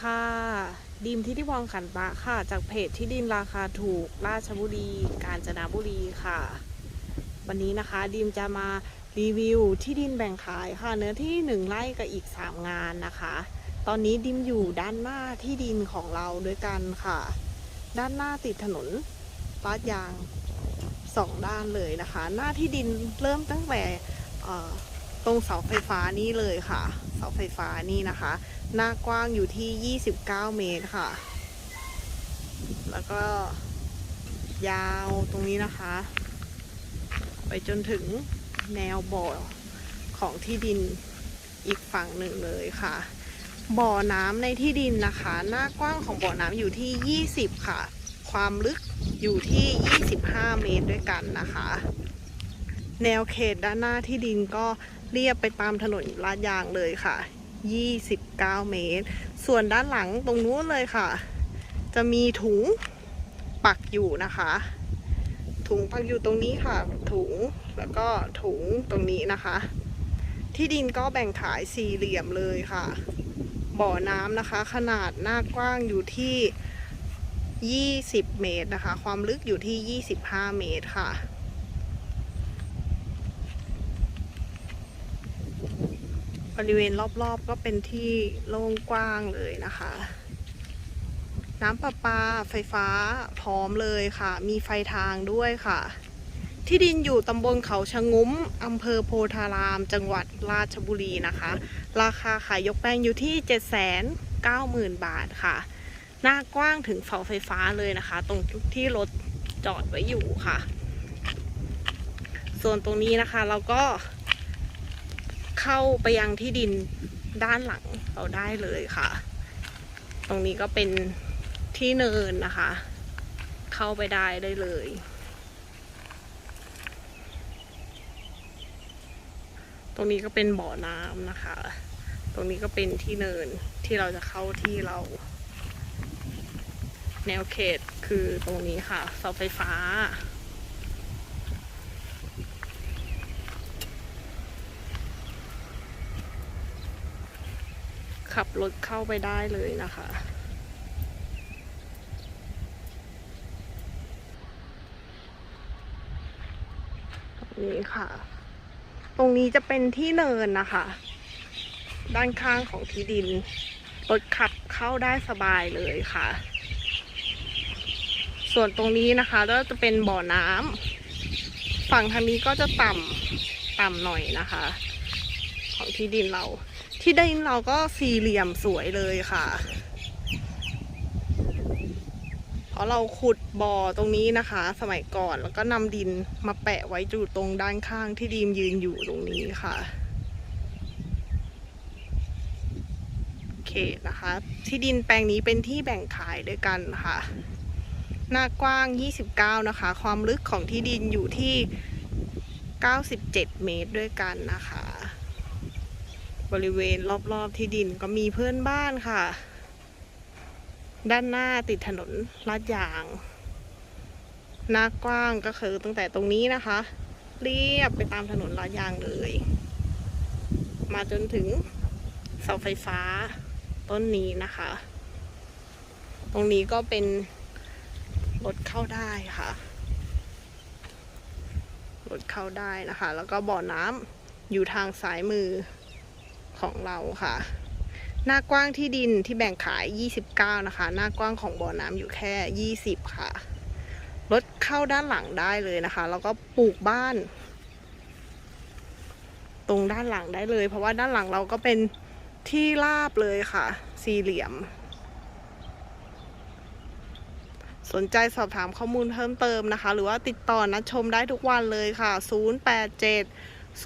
ดีค่ะ ดิมทิติพรขันตะค่ะ จากเพจที่ดินราคาถูกราชบุรี กาญจนบุรีค่ะ วันนี้นะคะดิมจะมารีวิวที่ดินแบ่งขายค่ะ เนื้อที่หนึ่งไร่กับอีก 3 งานนะคะ ตอนนี้ดิมอยู่ด้านหน้าที่ดินของเราด้วยกันค่ะ ด้านหน้าติดถนนลาดยางสองด้านเลยนะคะ หน้าที่ดินเริ่มตั้งแต่ ตรงเสาไฟฟ้านี่เลยค่ะ เสาไฟฟ้านี่นะคะ หน้ากว้างอยู่ที่ 29 เมตรค่ะ แล้วก็ยาวตรงนี้นะคะ ไปจนถึงแนวบ่อของที่ดินอีกฝั่งหนึ่งเลยค่ะ บ่อน้ำในที่ดินนะคะ หน้ากว้างของบ่อน้ำอยู่ที่ 20 ค่ะ ความลึกอยู่ที่ 25 เมตรด้วยกันนะคะ แนวเขตด้านหน้าที่ดินก็เรียบไปตามถนนลาดยางเลยค่ะ 29 เมตร ส่วนด้านหลังตรงนู้นเลยค่ะ จะมีถุงปักอยู่นะคะ ถุงปักอยู่ตรงนี้ค่ะ ถุงแล้วก็ถุงตรงนี้นะคะ ที่ดินก็แบ่งขายสี่เหลี่ยมเลยค่ะ บ่อน้ำนะคะ ขนาดหน้ากว้างอยู่ที่ 20 เมตรนะคะ ความลึกอยู่ที่ 25 เมตรค่ะ ริเวณรอบๆก็เป็นที่โล่งกว้างเลยนะคะ น้ำประปาไฟฟ้าพร้อมเลยค่ะ มีไฟทางด้วยค่ะ ที่ดินอยู่ตำบลเขาชะงุ้มอำเภอโพธาราม จังหวัดราชบุรีนะคะ ราคาขายยกแปลงอยู่ที่ 790,000 บาทค่ะ หน้ากว้างถึงเสาไฟฟ้าเลยนะคะ ตรงที่รถจอดไว้อยู่ค่ะ ส่วนตรงนี้นะคะเราก็ เข้าไปยังที่ดินด้านหลังเราได้เลยค่ะ ตรงนี้ก็เป็นที่เนินนะคะ เข้าไปได้ได้เลย ตรงนี้ก็เป็นบ่อน้ำนะคะ ตรงนี้ก็เป็นที่เนินที่เราจะเข้าที่เรา แนวเขตคือตรงนี้ค่ะเสาไฟฟ้า ขับรถเข้าไปได้เลยนะคะ นี้ค่ะ ตรงนี้จะเป็นที่เนินนะคะ ด้านข้างของที่ดิน รถขับเข้าได้สบายเลยค่ะ ส่วนตรงนี้นะคะก็จะเป็นบ่อน้ำฝั่งทางนี้ก็จะต่ำต่ำหน่อยนะคะ ของที่ดินเรา ที่ดินเราก็สี่เหลี่ยมสวยเลยค่ะ เพราะเราขุดบ่อตรงนี้นะคะ สมัยก่อนแล้วก็นำดินมาแปะไว้อยู่ตรงด้านข้างที่ดีมยืนอยู่ตรงนี้ค่ะโอเคนะคะ ที่ดินแปลงนี้เป็นที่แบ่งขายด้วยกันค่ะ หน้ากว้าง 29 นะคะ ความลึกของที่ดินอยู่ที่ 97 เมตรด้วยกันนะคะ บริเวณรอบๆที่ดินก็มีเพื่อนบ้านค่ะ ด้านหน้าติดถนนลาดยาง หน้ากว้างก็คือตั้งแต่ตรงนี้นะคะ เรียบไปตามถนนลาดยางเลย มาจนถึงเสาไฟฟ้าต้นนี้นะคะ ตรงนี้ก็เป็นรถเข้าได้ค่ะรถเข้าได้นะคะ แล้วก็บ่อน้ำอยู่ทางซ้ายมือ ของเราค่ะ หน้ากว้างที่ดินที่แบ่งขาย 29 นะคะ หน้ากว้างของบ่อน้ำอยู่แค่ 20 ค่ะรถเข้าด้านหลังได้เลยนะคะ แล้วก็ปลูกบ้าน ตรงด้านหลังได้เลย เพราะว่าด้านหลังเราก็เป็นที่ราบเลยค่ะ สี่เหลี่ยม สนใจสอบถามข้อมูลเพิ่มเติมนะคะ หรือว่าติดต่อนัดชมได้ทุกวันเลยค่ะ 087 006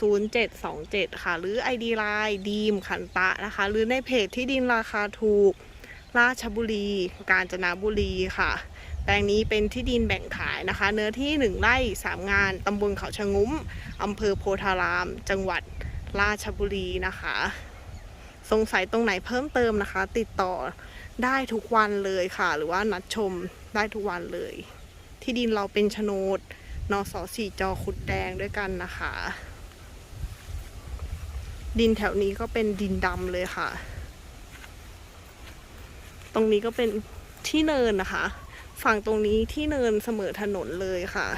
0727 ค่ะ หรือ ID Line ดีมขันตะนะคะ หรือในเพจที่ดินราคาถูก ราชบุรี กาญจนบุรีค่ะ แปลงนี้เป็นที่ดินแบ่งขายนะคะ เนื้อที่ 1 ไร่ 3 งาน ตำบลเขาชะงุ้ม อำเภอโพธาราม จังหวัดราชบุรีนะคะ สงสัยตรงไหนเพิ่มเติมนะคะ ติดต่อได้ทุกวันเลยค่ะ หรือว่านัดชมได้ทุกวันเลย ที่ดินเราเป็นโฉนด นสสี่จอขุดแดงด้วยกันนะคะ ดินแถวนี้ก็เป็นดินดำเลยค่ะ ตรงนี้ก็เป็นที่เนินนะคะ ฝั่งตรงนี้ที่เนินเสมอถนนเลยค่ะ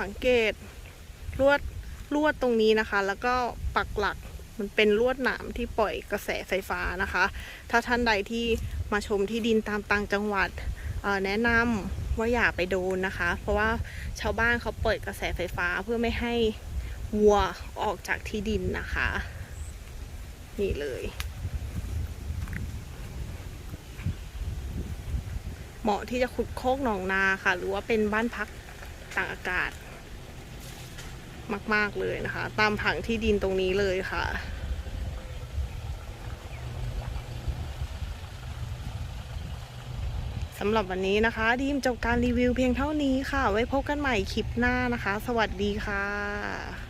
สังเกตลวดลวดตรงนี้นะคะ แล้วก็ปักหลัก มันเป็นลวดหนามที่ปล่อยกระแสไฟฟ้านะคะ ถ้าท่านใดที่มาชมที่ดินตามต่างจังหวัดแนะนำว่าอย่าไปโดนนะคะ เพราะว่าชาวบ้านเขาปล่อยกระแสไฟฟ้าเพื่อไม่ให้วัวออกจากที่ดินนะคะ นี่เลย เหมาะที่จะขุดโคกหนองนาค่ะ หรือว่าเป็นบ้านพักต่างอากาศ มาก ๆเลยนะคะ ตามผังที่ดินตรงนี้เลยค่ะสำหรับวันนี้นะคะ ดีมจบการรีวิวเพียงเท่านี้ค่ะ ไว้พบกันใหม่คลิปหน้านะคะ สวัสดีค่ะ